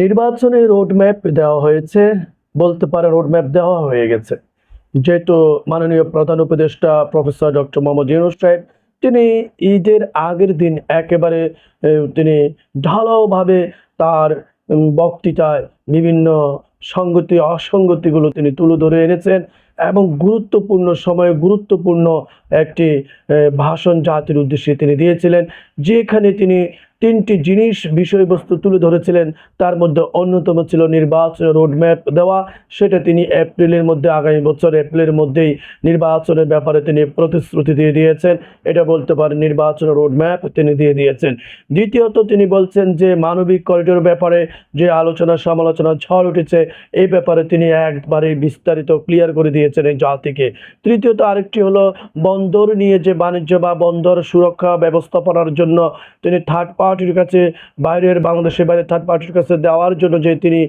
নির্বাচনে রোডম্যাপ দেওয়া হয়েছে, বলতে পারে রোডম্যাপ দেওয়া হয়ে গেছে। যেহেতু মাননীয় প্রধান উপদেষ্টা প্রফেসর ডক্টর মোহাম্মদ ইউনুস সাহেব, তিনি ঈদের আগের দিন একেবারে তিনি ঢালাওভাবে তার বক্তৃতায় বিভিন্ন সঙ্গতি, অসঙ্গতিগুলো তিনি তুলে ধরে এনেছেন এবং গুরুত্বপূর্ণ সময়ে গুরুত্বপূর্ণ একটি ভাষণ জাতির উদ্দেশ্যে তিনি দিয়েছিলেন, যেখানে তিনি তিনটি জিনিস, বিষয়বস্তু তুলে ধরেছিলেন। তার মধ্যে অন্যতম ছিল নির্বাচনের রোডম্যাপ দেওয়া। সেটা তিনি এপ্রিলের মধ্যে, আগামী বছর এপ্রিলের মধ্যেই নির্বাচনের ব্যাপারে তিনি প্রতিশ্রুতি দিয়ে দিয়েছেন। এটা বলতে পারেন নির্বাচনের রোডম্যাপ তিনি দিয়ে দিয়েছেন। দ্বিতীয়ত তিনি বলছেন যে, মানবিক করিডোর ব্যাপারে যে আলোচনা, সমালোচনা ঝড় উঠেছে এই ব্যাপারে তিনি একবারে বিস্তারিত ক্লিয়ার করে দিয়েছেন এই জাতিকে। তৃতীয়ত আরেকটি হলো বন্দর নিয়ে যে বাণিজ্য বা বন্দর সুরক্ষা ব্যবস্থাপনার জন্য তিনি থার্ড পার্টির কাছে বাইরের বাংলাদেশের বাইরে থার্ড পার্টির কাছে দেওয়ার জন্য যে তিনি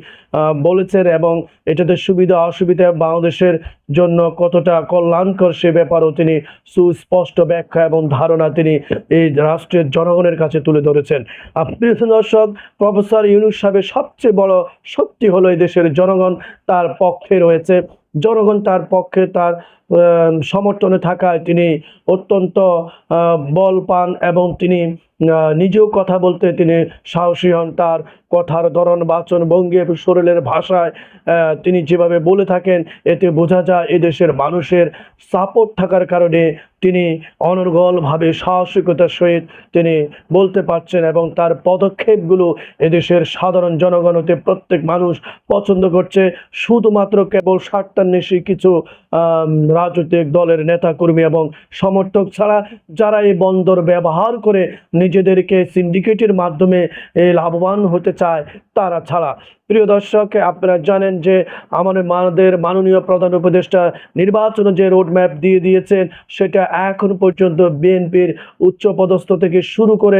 বলেছেন এবং এটাতে সুবিধা অসুবিধা বাংলাদেশের জন্য কতটা কল্যাণকর সে ব্যাপারেও তিনি সুস্পষ্ট ব্যাখ্যা এবং ধারণা তিনি এই রাষ্ট্রের জনগণের কাছে তুলে ধরেছেন। আপনি দর্শক, প্রফেসর ইউনুস সাহেবের সবচেয়ে বড় শক্তি হলো এই দেশের জনগণ তার পক্ষে রয়েছে। জনগণ তার পক্ষে তার সমর্থনে থাকায় তিনি অত্যন্ত বল পান এবং তিনি নিজেও কথা বলতে তিনি সাহসী হন। তার কথার ধরন, বাচন, ভঙ্গি শরীরের ভাষায় তিনি যেভাবে বলে থাকেন, এতে বোঝা যায় এদেশের মানুষের সাপোর্ট থাকার কারণে তিনি অনর্গলভাবে সাহসিকতার সহিত তিনি বলতে পারছেন এবং তার পদক্ষেপগুলো এদেশের সাধারণ জনগণ হতে প্রত্যেক মানুষ পছন্দ করছে। শুধুমাত্র কেবল স্বার্থান্বেষী কিছু রাজনৈতিক দলের নেতাকর্মী এবং সমর্থক ছাড়া যারা এই বন্দর ব্যবহার করে নিজেদেরকে সিন্ডিকেটের মাধ্যমে লাভবান হতে চায়, তারা ছাড়া। প্রিয় দর্শক, আপনারা জানেন যে আমাদের মাননীয় প্রধান উপদেষ্টা নির্বাচনে যে রোডম্যাপ দিয়ে দিয়েছেন, সেটা এখন পর্যন্ত বিএনপির উচ্চপদস্থ থেকে শুরু করে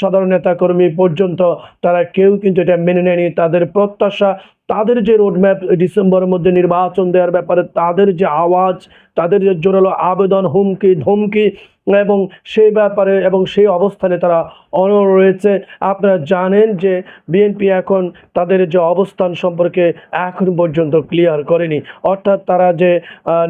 সাধারণ নেতাকর্মী পর্যন্ত তারা কেউ কিন্তু এটা মেনে নেয়নি। তাদের প্রত্যাশা, তাদের যে রোডম্যাপ ডিসেম্বরের মধ্যে নির্বাচন দেওয়ার ব্যাপারে, তাদের যে আওয়াজ, তাদের যে জোরালো আবেদন, হুমকি, ধমকি এবং সেই ব্যাপারে এবং সেই অবস্থানে তারা অনড় রয়েছে। আপনারা জানেন যে বিএনপি এখন তাদের যে অবস্থান সম্পর্কে এখন পর্যন্ত ক্লিয়ার করেনি। অর্থাৎ তারা যে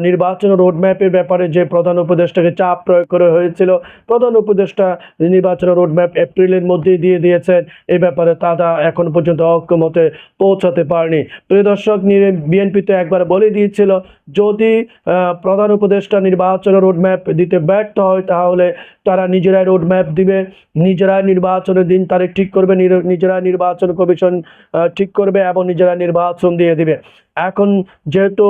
নির্বাচন রোডম্যাপের ব্যাপারে যে প্রধান উপদেষ্টাকে চাপ প্রয়োগ করে হয়েছিল, প্রধান উপদেষ্টা নির্বাচন রোডম্যাপ এপ্রিলের মধ্যেই দিয়ে দিয়েছেন। এই ব্যাপারে তারা এখন পর্যন্ত অক্ষমতে পৌঁছাতে পারেনি। প্রিয় দর্শক বিএনপি তো একবার বলে দিয়েছিল, যদি প্রধান উপদেষ্টা নির্বাচন রোডম্যাপ দিতে ব্যর্থ হয় তাহলে তারা নিজেরাই রোডম্যাপ দিবে, নিজেরাই নির্বাচনের দিন তারিখ ঠিক করবে নিজেরা নির্বাচন কমিশন ঠিক করবে এবং নিজেরা নির্বাচন দিয়ে দিবে। এখন যেহেতু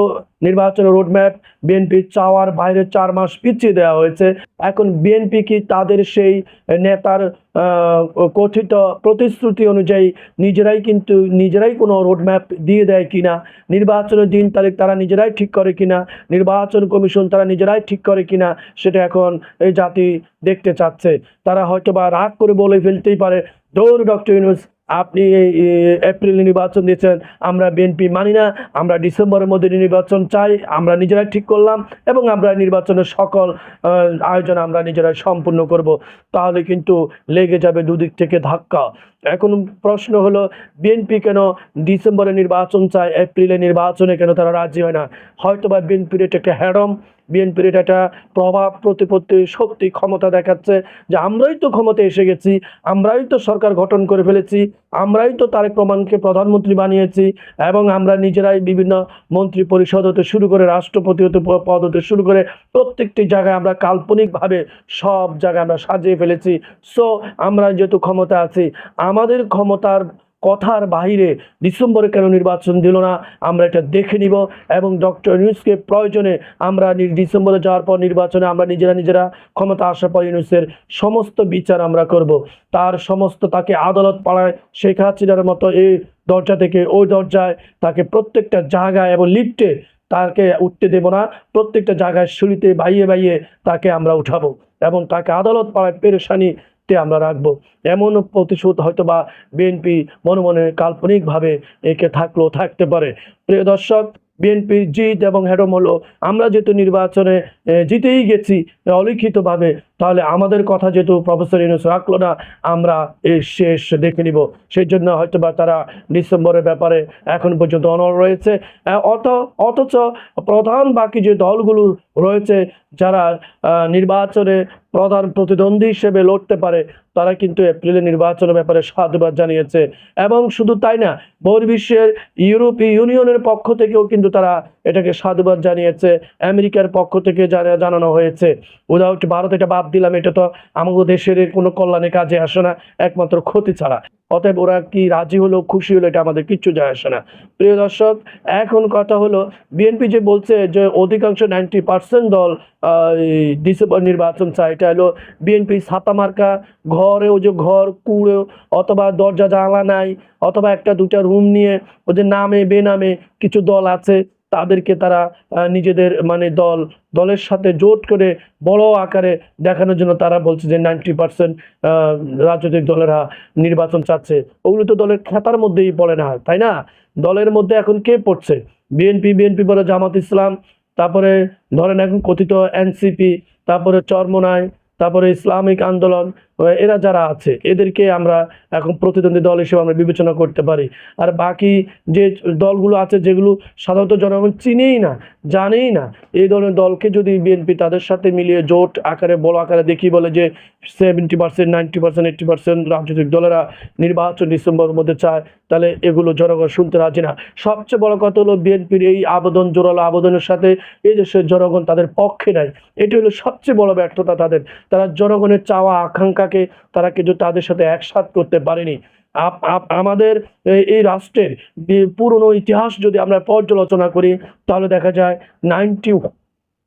নির্বাচন রোডম্যাপ বিএনপি চাওয়ার বাইরে চার মাস পিছিয়ে দেওয়া হয়েছে, এখন বিএনপি কি তাদের সেই নেতার কথিত প্রতিশ্রুতি অনুযায়ী নিজেরাই কিন্তু, নিজেরাই কোনো রোডম্যাপ দিয়ে দেয় কিনা, নির্বাচনের দিন তারিখ তারা নিজেরাই ঠিক করে কিনা, নির্বাচন কমিশন তারা নিজেরাই ঠিক করে কিনা, সেটা এখন এই জাতি দেখতে চাচ্ছে। তারা হয়তো বা রাগ করে বলে ফেলতেই পারে। দৌড় ডক্টর ইউনুস আপনি এপ্রিলে নির্বাচন দিয়েছেন, আমরা বিএনপি মানি না, আমরা ডিসেম্বরের মধ্যে নির্বাচন চাই, আমরা নিজেরাই ঠিক করলাম এবং আমরা নির্বাচনের সকল আয়োজন আমরা নিজেরাই সম্পূর্ণ করব। তাহলে কিন্তু লেগে যাবে দুদিক থেকে ধাক্কা। এখন প্রশ্ন হলো, বিএনপি কেন ডিসেম্বরে নির্বাচন চায়, এপ্রিলে নির্বাচনে কেন তারা রাজি হয় না? হয়তো বা বিএনপির এটা একটা হ্যাডম বিএনপির এটা একটা প্রভাব, প্রতিপত্তি, শক্তি, ক্ষমতা দেখাচ্ছে যে আমরাই তো ক্ষমতায় এসে গেছি, আমরাই তো সরকার গঠন করে ফেলেছি, আমরাই তো তারেক রহমানকে প্রধানমন্ত্রী বানিয়েছি এবং আমরা নিজেরাই বিভিন্ন মন্ত্রী পরিষদ হতে শুরু করে রাষ্ট্রপতি হতে পদ হতে শুরু করে প্রত্যেকটি জায়গায় আমরা কাল্পনিকভাবে সব জায়গায় আমরা সাজিয়ে ফেলেছি। সো আমরা যেহেতু ক্ষমতা আছি, আমাদের ক্ষমতার কথার বাইরে ডিসেম্বরে কেন নির্বাচন দিল না? আমরা এটা দেখে নিব এবং ডক্টর ইউনুসকে প্রয়োজনে আমরা ডিসেম্বরে যাওয়ার পর নির্বাচনে আমরা নিজেরা নিজেরা ক্ষমতা আসার পর ইউনুসের সমস্ত বিচার আমরা করব। তার সমস্ত তাকে আদালত পাড়ায় শেখ হাসিনার মতো এই দরজা থেকে ওই দরজায় তাকে প্রত্যেকটা জায়গায় এবং লিফটে তাকে উঠতে দেব না। প্রত্যেকটা জায়গায় সিঁড়িতে বাইয়ে বাইয়ে তাকে আমরা উঠাবো এবং তাকে আদালত পাড়ায় পেরেশানিতে আমরা রাখব। এমন প্রতিশোধ হয়তো বা বিএনপি মনে মনে কাল্পনিকভাবে একে থাকলেও থাকতে পারে। প্রিয় দর্শক, বিএনপির জিত এবং হেডম হলো আমরা যেহেতু নির্বাচনে জিতেই গেছি, অলিখিতভাবে তাহলে আমাদের কথা যেহেতু প্রফেসর ইউনুস রাখল না, আমরা এর শেষ দেখে নিব। সেই জন্য হয়তো বা তারা ডিসেম্বরের ব্যাপারে এখন পর্যন্ত অনড় রয়েছে। অত, অথচ প্রধান বাকি যে দলগুলো রয়েছে, যারা নির্বাচনে প্রধান প্রতিদ্বন্দ্বী হিসেবে লড়তে পারে, তারা কিন্তু এপ্রিলে নির্বাচনের ব্যাপারে সাধুবাদ জানিয়েছে। এবং শুধু তাই না, বহির্বিশ্বের ইউরোপীয় ইউনিয়নের পক্ষ থেকেও কিন্তু তারা এটাকে সাধুবাদ জানিয়েছে। আমেরিকার পক্ষ থেকে জানা- জানানো হয়েছে। উইদাউট ভারত এটা বাদ দিলাম, এটা তো আমাদের দেশের কোনো কল্যাণে কাজে আসে না, একমাত্র ক্ষতি ছাড়া। অতএব ওরা কি রাজি হলো, খুশি হলো, এটা আমাদের কিচ্ছু যায় আসে না। প্রিয় দর্শক, এখন কথা হলো বিএনপি যে বলছে যে অধিকাংশ নাইনটি পার্সেন্ট দল ডিসেম্বর নির্বাচন চায়, এটা হলো বিএনপি ছাতা মার্কা ঘরে ও যে ঘর কুড়ো অথবা দরজা জানলা নাই, অথবা একটা দুটা রুম নিয়ে ওদের নামে, বেনামে কিছু দল আছে তাদেরকে তারা নিজেদের মানে দল, দলের সাথে জোট করে বড় আকারে দেখানোর জন্য তারা বলছে যে নাইনটি পার্সেন্ট রাজনৈতিক দলেরা নির্বাচন চাচ্ছে। ওগুলো তো দলের খাতার মধ্যেই পড়ে না, তাই না? দলের মধ্যে এখন কে পড়ছে? বিএনপি বিএনপি বলে জামাত ইসলাম, তারপরে ধরেন এখন কথিত এনসিপি, তারপরে চরমনায় তারপরে ইসলামিক আন্দোলন এরা যারা আছে, এদেরকে আমরা এখন প্রতিদ্বন্দ্বী দল হিসেবে আমরা বিবেচনা করতে পারি। আর বাকি যে দলগুলো আছে, যেগুলো সাধারণত জনগণ চিনেই না, জানেই না, এই ধরনের দলকে যদি বিএনপি তাদের সাথে মিলিয়ে জোট আকারে, বড় আকারে দেখি বলে যে seventy percent ninety percent eighty percent রাজনৈতিক দলেরা নির্বাচন ডিসেম্বরের মধ্যে চায়, তাহলে এগুলো জনগণ শুনতে রাজি না। সবচেয়ে বড় কথা হলো বিএনপির এই আবেদন, জোরালো আবেদনের সাথে এই দেশের জনগণ তাদের পক্ষে নাই। এটি হলো সবচেয়ে বড় ব্যর্থতা তাদের। তারা জনগণের চাওয়া, আকাঙ্ক্ষাকে তারা কিন্তু তাদের সাথে একসাথ করতে পারেনি। আমাদের এই- রাষ্ট্রের পুরনো ইতিহাস যদি আমরা পর্যালোচনা করি, তাহলে দেখা যায় নাইনটি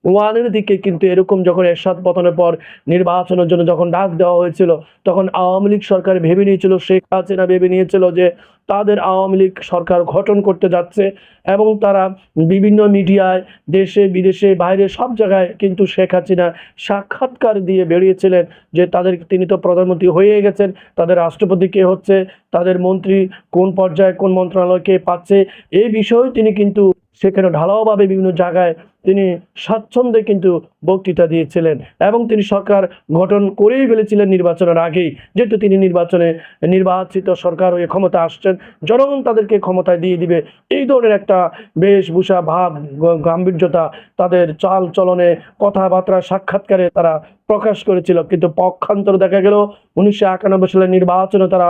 ওয়ানের দিকে কিন্তু এরকম যখন এরশাদ পতনের পর নির্বাচনের জন্য যখন ডাক দেওয়া হয়েছিল, তখন আওয়ামী লীগ সরকার ভেবে নিয়েছিল, শেখ হাসিনা ভেবে নিয়েছিল যে তাদের আওয়ামী লীগ সরকার গঠন করতে যাচ্ছে এবং তারা বিভিন্ন মিডিয়ায় দেশে, বিদেশে, বাইরে সব জায়গায় কিন্তু শেখ হাসিনা সাক্ষাৎকার দিয়ে বেরিয়েছিলেন যে তাদের, তিনি তো প্রধানমন্ত্রী হয়ে গেছেন, তাদের রাষ্ট্রপতি কে হচ্ছে, তাদের মন্ত্রী কোন পর্যায়ে কোন মন্ত্রণালয়কে পাচ্ছে এই বিষয়েও তিনি কিন্তু সেখানে ঢালাওভাবে বিভিন্ন জায়গায় তিনি স্বাচ্ছন্দ্যে কিন্তু বক্তৃতা দিয়েছিলেন এবং তিনি সরকার গঠন করেই ফেলেছিলেন নির্বাচনের আগেই। যেহেতু তিনি নির্বাচনে নির্বাচিত সরকার হয়ে ক্ষমতা আসছেন, জনগণ তাদেরকে ক্ষমতায় দিয়ে দিবে। এই ধরনের একটা বেশভূষা, ভাব গাম্ভীর্যতা তাদের চাল চলনে কথাবার্তা সাক্ষাৎকারে তারা প্রকাশ করেছিল। কিন্তু পক্ষান্তর দেখা গেল, উনিশশো একানব্বই সালের নির্বাচনে তারা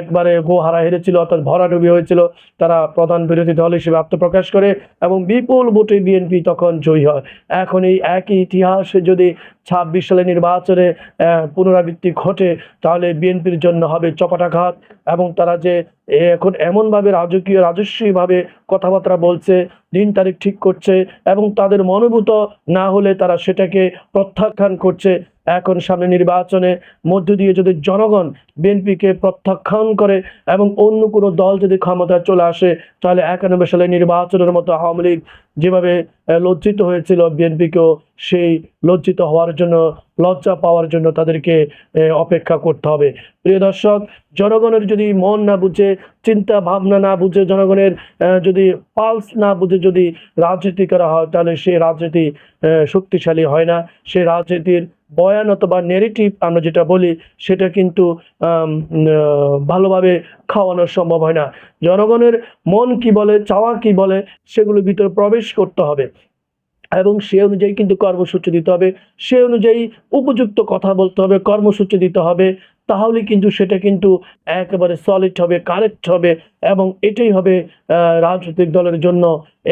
একবারে গোহারা হেরেছিল, অর্থাৎ ভরাডুবি হয়েছিল। তারা প্রধান বিরোধী দল হিসেবে আত্মপ্রকাশ করে এবং বিপুল ভোটে বিএনপি তখন জয়ী হয়। এখন এই একই ইতিহাসে যদি ছাব্বিশ সালে নির্বাচনে পুনরাবৃত্তি ঘটে, তাহলে বিএনপির জন্য হবে চপাটাঘাত এবং তারা যে এখন এমনভাবে রাজকীয়, রাজস্বীভাবে কথাবার্তা বলছে, দিন তারিখ ঠিক করছে এবং তাদের মনোভূত না হলে তারা সেটাকে প্রত্যাখ্যান করছে। এখন সামনে নির্বাচনে মধ্য দিয়ে যদি জনগণ বিএনপিকে প্রত্যাখ্যান করে এবং অন্য কোনো দল যদি ক্ষমতায় চলে আসে, তাহলে একানব্বই সালে নির্বাচনের মতো আওয়ামী লীগ যেভাবে লজ্জিত হয়েছিল বিএনপিকেও সেই লজ্জিত হওয়ার জন্য, লজ্জা পাওয়ার জন্য তাদেরকে অপেক্ষা করতে হবে। প্রিয় দর্শক, জনগণের যদি মন না বুঝে, চিন্তা ভাবনা না বুঝে, জনগণের যদি পালস না বুঝে যদি রাজনীতি করা হয়, তাহলে সেই রাজনীতি শক্তিশালী হয় না। সেই রাজনীতির বয়ান অথবা নেগেটিভ আমরা যেটা বলি, সেটা কিন্তু ভালোভাবে খাওয়ানো সম্ভব হয় না। জনগণের মন কি বলে, চাওয়া কি বলে, সেগুলোর ভিতরে প্রবেশ করতে হবে। এবং সে অনুযায়ী কিন্তু কর্মসূচি দিতে হবে। সে অনুযায়ী উপযুক্ত কথা বলতে হবে, কর্মসূচি দিতে হবে। তাহলে কিন্তু সেটা কিন্তু একেবারে সলিড হবে কারেক্ট হবে এবং এটাই হবে রাজনৈতিক দলের জন্য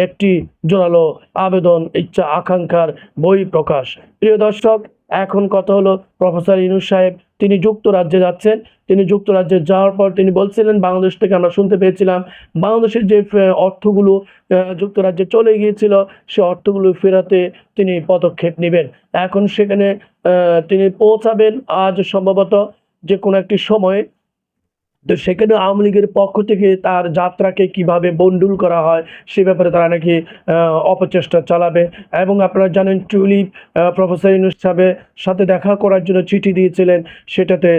একটি জোরালো আবেদন, ইচ্ছা, আকাঙ্ক্ষার বই প্রকাশ প্রিয় দর্শক, এখন কথা হলো প্রফেসর ইনু সাহেব। তিনি যুক্তরাজ্যে যাচ্ছেন। তিনি যুক্তরাজ্যে যাওয়ার পর তিনি বলছিলেন, বাংলাদেশ থেকে আমরা শুনতে পেয়েছিলাম, বাংলাদেশের যে অর্থগুলো যুক্তরাজ্যে চলে গিয়েছিল, সে অর্থগুলো ফেরাতে তিনি পদক্ষেপ নেবেন। এখন সেখানে তিনি পৌঁছাবেন। আজ সম্ভবত যে কোনো একটি সময়ে তো সেখানে আওয়ামী লীগের পক্ষ থেকে তার যাত্রাকে কীভাবে বন্ডুল করা হয়, সে ব্যাপারে তারা নাকি অপচেষ্টা চালাবে। এবং আপনারা জানেন টুলিপ প্রফেসর ইউনুস সাহেবের সাথে দেখা করার জন্য চিঠি দিয়েছিলেন। সেটাতে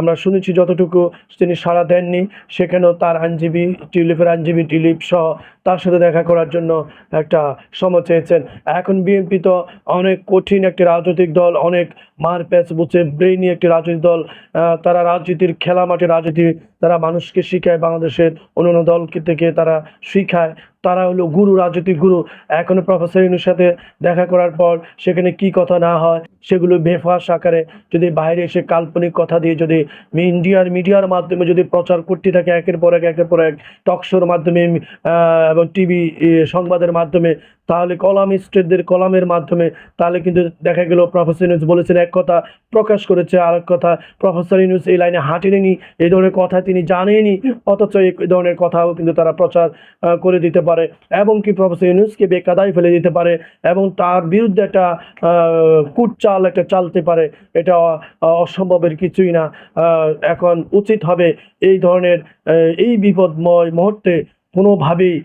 আমরা শুনেছি যতটুকু তিনি সাড়া দেননি। সেখানেও তার আইনজীবী, টিউলিপের আইনজীবী টিউলিপ সহ তার সাথে দেখা করার জন্য একটা সময় চেয়েছেন। এখন বিএনপি তো অনেক কঠিন একটি রাজনৈতিক দল, অনেক মারপ্যাচ বুঝে ব্রেইনি একটি রাজনৈতিক দল। তারা রাজনীতির খেলা মাঠে রাজনীতি তারা মানুষকে শিখায়, বাংলাদেশের অন্যান্য দলকে থেকে তারা শিখায়। তারা হলো গুরু, রাজনৈতিক গুরু। এখন প্রফেসর ইনুর সাথে দেখা করার পর সেখানে কি কথা না হয়, সেগুলো বেফাস আকারে যদি বাইরে এসে কাল্পনিক কথা দিয়ে যদি ইন্ডিয়ার মিডিয়ার মাধ্যমে যদি প্রচার করতে থাকে, একের পর এক, একের পর এক টকশোর মাধ্যমে এবং টিভি সংবাদের মাধ্যমে তাহলে কলামিস্টদের কলামের মাধ্যমে, তাহলে কিন্তু দেখা গেল প্রফেসর ইউনুস বলেছেন এক কথা প্রকাশ করেছে আর এক কথা প্রফেসর ইউনুস এই লাইনে হাঁটেনি এই ধরনের কথা তিনি জানেনই, অথচ এই ধরনের কথাও কিন্তু তারা প্রচার করে দিতে পারে এবং কি প্রফেসর ইউনুসকে বেকাদায় ফেলে দিতে পারে এবং তার বিরুদ্ধে একটা কুটচাল একটা চালতে পারে, এটা অসম্ভবের কিছুই না এখন উচিত হবে এই ধরনের এই বিপদময় মুহূর্তে কোনোভাবেই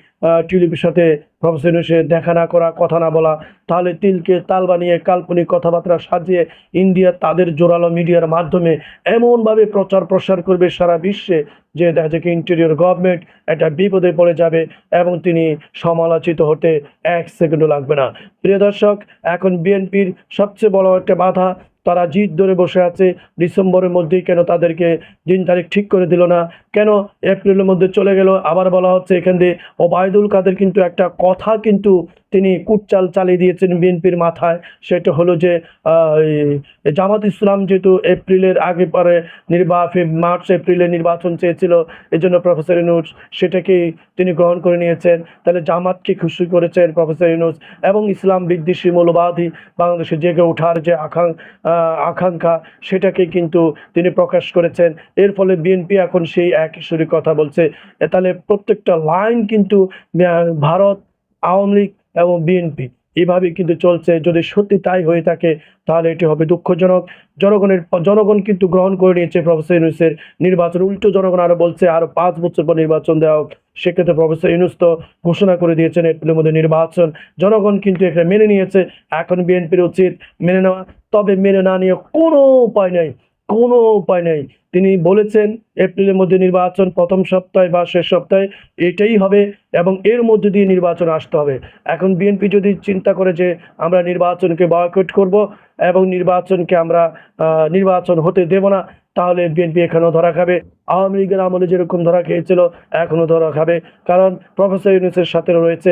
টিউলিপের সাথে প্রফেসর ইউনুসের দেখা না করা, কথা না বলা, তাহলে তিলকে তাল বানিয়ে কাল্পনিক কথাবার্তা সাজিয়ে ইন্ডিয়া তাদের জোরালো মিডিয়ার মাধ্যমে এমনভাবে প্রচার প্রসার করবে সারা বিশ্বে যে দেখা যায় ইন্টেরিয়র গভর্নমেন্ট একটা বিপদে পড়ে যাবে এবং তিনি সমালোচিত হতে এক সেকেন্ডও লাগবে না। প্রিয় দর্শক, এখন বিএনপির সবচেয়ে বড় একটা বাধা তারা জিদ ধরে বসে আছে ডিসেম্বরের মধ্যেই কেন তাদেরকে দিন তারিখ ঠিক করে দিল না? কেন এপ্রিলের মধ্যে চলে গেল? আবার বলা হচ্ছে এখান দিয়ে ওবায়দুল কাদের কিন্তু একটা কথা কিন্তু তিনি কুটচাল চালিয়ে দিয়েছেন বিএনপির মাথায়। সেটা হলো যে জামাত ইসলাম যেহেতু এপ্রিলের আগে পরে নির্বাচন মার্চ এপ্রিলে নির্বাচন চেয়েছিল এই জন্য প্রফেসর ইউনুস সেটাকেই তিনি গ্রহণ করে নিয়েছেন। তাহলে জামাতকে খুশি করেছেন প্রফেসর ইউনুস এবং ইসলাম বিদ্বেষী মৌলবাদী বাংলাদেশে জেগে ওঠার যে আকাং আহ, আকাঙ্ক্ষা, সেটাকে কিন্তু তিনি প্রকাশ করেছেন। এর ফলে বিএনপি এখন সেই একই সুরে কথা বলছে। তাহলে প্রত্যেকটা লাইন কিন্তু ভারত, আওয়ামী লীগ এবং বিএনপি। এভাবে কিন্তু চলছে। যদি সত্যি তাই হয়ে থাকে, তাহলে এটি হবে দুঃখজনক। জনগণের, জনগণ কিন্তু গ্রহণ করে নিয়েছে প্রফেসর ইউনুসের নির্বাচন। উল্টো জনগণ আরও বলছে আরও পাঁচ বছর পর নির্বাচন দেওয়া হোক। সেক্ষেত্রে প্রফেসর ইউনুস তো ঘোষণা করে দিয়েছেন এপ্রিলের মধ্যে নির্বাচন। জনগণ কিন্তু এখানে মেনে নিয়েছে। এখন বিএনপির উচিত মেনে নেওয়া। তবে মেনে না নিয়ে কোনো উপায় নেই। কোনো উপায় নেই। তিনি বলেছেন, এপ্রিলের মধ্যে নির্বাচন প্রথম সপ্তাহে বা শেষ সপ্তাহে এটাই হবে এবং এর মধ্যে দিয়ে নির্বাচন আসতে হবে। এখন বিএনপি যদি চিন্তা করে যে আমরা নির্বাচনকে বয়কট করব এবং নির্বাচনকে আমরা নির্বাচন হতে দেব না তাহলে বিএনপি এখানেও ধরা খাবে। আওয়ামী লীগের আমলে যেরকম ধরা খেয়েছিল, এখনও ধরা খাবে। কারণ প্রফেসর ইউনুসের সাথে রয়েছে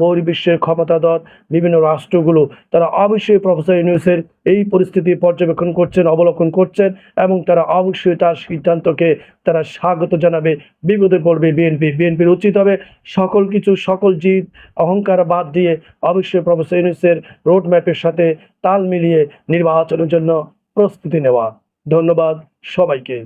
বহির্বিশ্বের ক্ষমতাধর বিভিন্ন রাষ্ট্রগুলো। তারা অবশ্যই প্রফেসর ইউনুসের এই পরিস্থিতি পর্যবেক্ষণ করছেন, অবলোকন করছেন এবং তারা অবশ্যই তার সিদ্ধান্তকে তারা স্বাগত জানাবে, বিপদে পড়বে বিএনপি বিএনপির উচিত হবে সকল কিছু, সকল জিদ, অহংকার বাদ দিয়ে অবশ্যই প্রফেসর ইউনুসের রোড ম্যাপের সাথে তাল মিলিয়ে নির্বাচনের জন্য প্রস্তুতি নেওয়া। ধন্যবাদ সবাইকে।